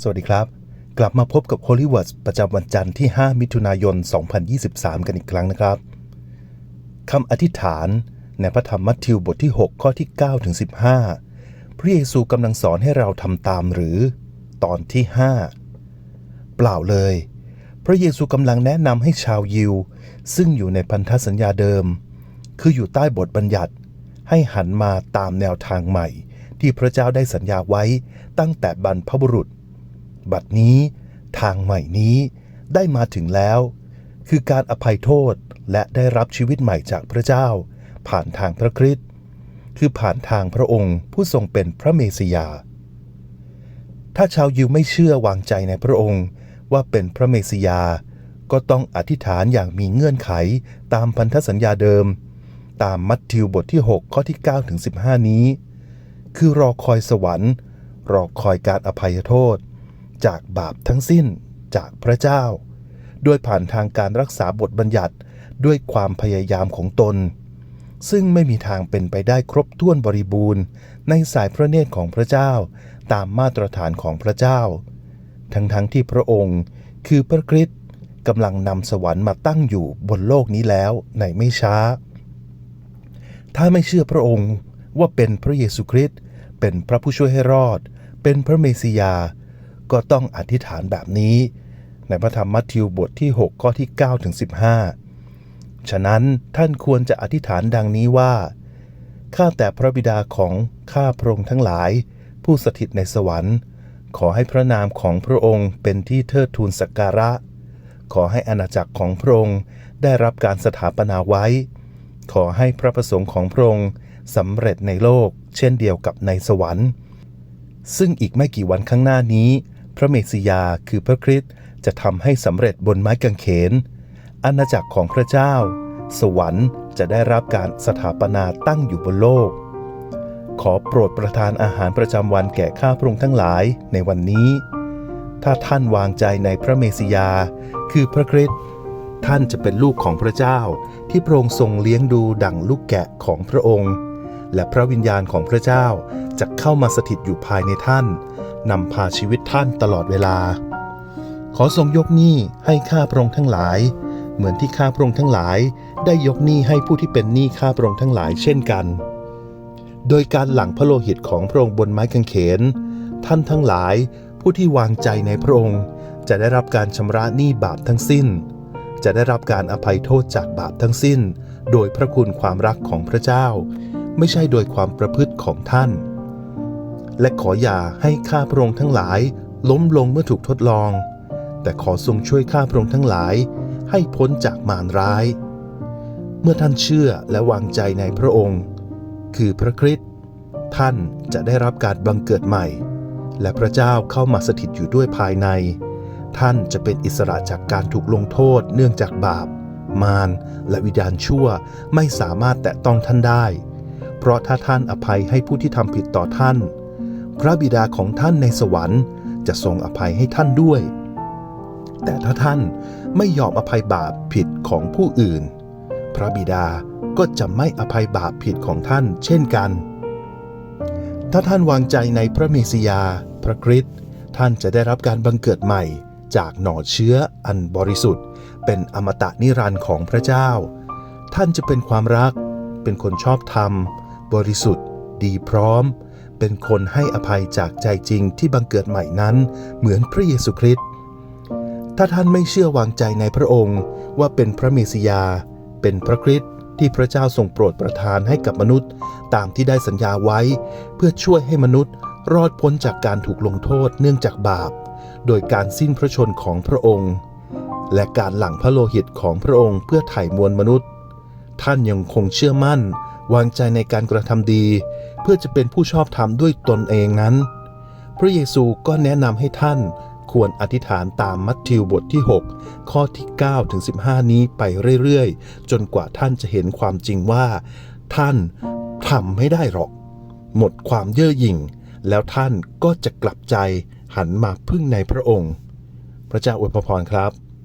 สวัสดีครับ กลับมาพบกับ Holy Words ประจำวันจันทร์ที่ 5 มิถุนายน 2023 กันอีกครั้งนะครับคำอธิษฐานในพระธรรมมัทธิวบทที่ 6 ข้อที่ 9 ถึง 15 พระเยซูกำลังสอนให้เราทำตามหรือ ตอนที่ 5 เปล่าเลย พระเยซูกำลังแนะนำให้ชาวยิว ซึ่งอยู่ในพันธสัญญาเดิม คืออยู่ใต้บทบัญญัติให้หันมาตามแนวทางใหม่ ที่พระเจ้าได้สัญญาไว้ตั้งแต่บรรพบุรุษ บัดนี้ ทางใหม่นี้ได้มาถึงแล้ว คือการอภัยโทษและได้รับชีวิตใหม่จากพระเจ้า ผ่านทางพระคริสต์คือผ่านทางพระองค์ผู้ทรงเป็นพระเมสยา ถ้าชาวยิวไม่เชื่อวางใจในพระองค์ว่าเป็นพระเมสยา ก็ต้องอธิษฐานอย่างมีเงื่อนไขตามพันธสัญญาเดิม ตามมัทธิวบทที่ 6 ข้อที่9ถึง15 นี้ คือรอคอยสวรรค์ รอคอยการอภัยโทษ จากบาปทั้งสิ้นจากพระเจ้าโดยผ่านทางการรักษาบทบัญญัติด้วยความพยายามของตน ซึ่งไม่มีทางเป็นไปได้ครบถ้วนบริบูรณ์ ในสายพระเนตรของพระเจ้าตามมาตรฐานของพระเจ้า ทั้งๆทที่พระองค์คือพระคริสต์กำลังนำสวรรค์มาตั้งอยู่บนโลกนี้แล้วในไม่ช้า ถ้าไม่เชื่อพระองค์ว่าเป็นพระเยซูคริสต์เป็นพระผู้ช่วยให้รอด เป็นพระเมสสิยา ก็ต้องอธิษฐานแบบนี้ ในพระธรรมมัทธิวบทที่ 6 ข้อที่9ถึง15 ฉะนั้นท่านควรจะอธิษฐานดังนี้ว่า ข้าแต่พระบิดาของข้าพระองค์ทั้งหลาย ผู้สถิตในสวรรค์ ขอให้พระนามของพระองค์เป็นที่เทิดทูนสักการะ ขอให้อาณาจักรของพระองค์ได้รับการสถาปนาไว้ ขอให้พระประสงค์ของพระองค์สำเร็จในโลก เช่นเดียวกับในสวรรค์ ซึ่งอีกไม่กี่วันข้างหน้านี้ พระเมสสิยาคือพระคริสต์จะทำให้สำเร็จบนไม้กางเขน อาณาจักรของพระเจ้า สวรรค์จะได้รับการสถาปนาตั้งอยู่บนโลก ขอโปรดประทานอาหารประจำวันแก่ข้าพระองค์ทั้งหลายในวันนี้ ถ้าท่านวางใจในพระเมสสิยา คือพระคริสต์ท่านจะเป็นลูกของพระเจ้า ที่พระองค์ทรงเลี้ยงดูดั่งลูกแกะของพระองค์ และพระวิญญาณของพระเจ้าจะเข้ามาสถิตอยู่ภายในท่าน นำพาชีวิตท่านตลอดเวลา ขอทรงยกหนี้ให้ข้าพระองค์ทั้งหลาย เหมือนที่ข้าพระองค์ทั้งหลาย ได้ยกหนี้ให้ผู้ที่เป็นหนี้ข้าพระองค์ทั้งหลายเช่นกัน โดยการหลั่งพระโลหิตของพระองค์บนไม้กางเขน ท่านทั้งหลายผู้ที่วางใจในพระองค์ จะได้รับการชำระหนี้บาปทั้งสิ้น จะได้รับการอภัยโทษจากบาปทั้งสิ้น โดยพระคุณความรักของพระเจ้า ไม่ใช่โดยความประพฤติของท่าน และขออย่าให้ข้าพระองค์ทั้งหลาย ล้มลงเมื่อถูกทดลอง แต่ขอทรงช่วยข้าพระองค์ทั้งหลาย ให้พ้นจากมารร้าย เมื่อท่านเชื่อและวางใจในพระองค์ คือพระคริสต์ท่านจะได้รับการบังเกิดใหม่ และพระเจ้าเข้ามาสถิตอยู่ด้วยภายใน ท่านจะเป็นอิสระจากการถูกลงโทษเนื่องจากบาป มารและวิญญาณชั่วไม่สามารถแตะต้องท่านได้ เพราะถ้าท่านอภัยให้ผู้ที่ทำผิดต่อท่าน พระบิดาของท่านในสวรรค์ จะทรงอภัยให้ท่านด้วย แต่ถ้าท่านไม่ยอมอภัยบาปผิดของผู้อื่น พระบิดาก็จะไม่อภัยบาปผิดของท่านเช่นกัน ถ้าท่านวางใจในพระเมสยา พระคริสต์ท่านจะได้รับการบังเกิดใหม่จากหน่อเชื้ออันบริสุทธิ์ เป็นอมตะนิรันดร์ของพระเจ้า ท่านจะเป็นความรัก เป็นคนชอบธรรม บริสุทธิ์ ดีพร้อม เป็นคนให้อภัยจากใจจริงที่บังเกิดใหม่นั้น เหมือนพระเยซูคริสต์ ถ้าท่านไม่เชื่อวางใจในพระองค์ว่าเป็นพระเมสสิยา เป็นพระคริสต์ที่พระเจ้าทรงโปรดประทานให้กับมนุษย์ ตามที่ได้สัญญาไว้ เพื่อช่วยให้มนุษย์รอดพ้นจากการถูกลงโทษเนื่องจากบาป โดยการสิ้นพระชนของพระองค์ และการหลั่งพระโลหิตของพระองค์เพื่อไถ่มวลมนุษย์ ท่านยังคงเชื่อมั่น วางใจในการกระทำดี เพื่อจะเป็นผู้ชอบธรรมด้วยตนเองนั้น พระเยซูก็แนะนำให้ท่านควรอธิษฐานตามมัทธิวบทที่ 6 ข้อที่9ถึง15 นี้ไปเรื่อยๆ จนกว่าท่านจะเห็นความจริงว่า ท่านทำไม่ได้หรอก หมดความเย่อหยิ่ง แล้วท่านก็จะกลับใจหันมาพึ่งในพระองค์ พระเจ้าอวยพรครับ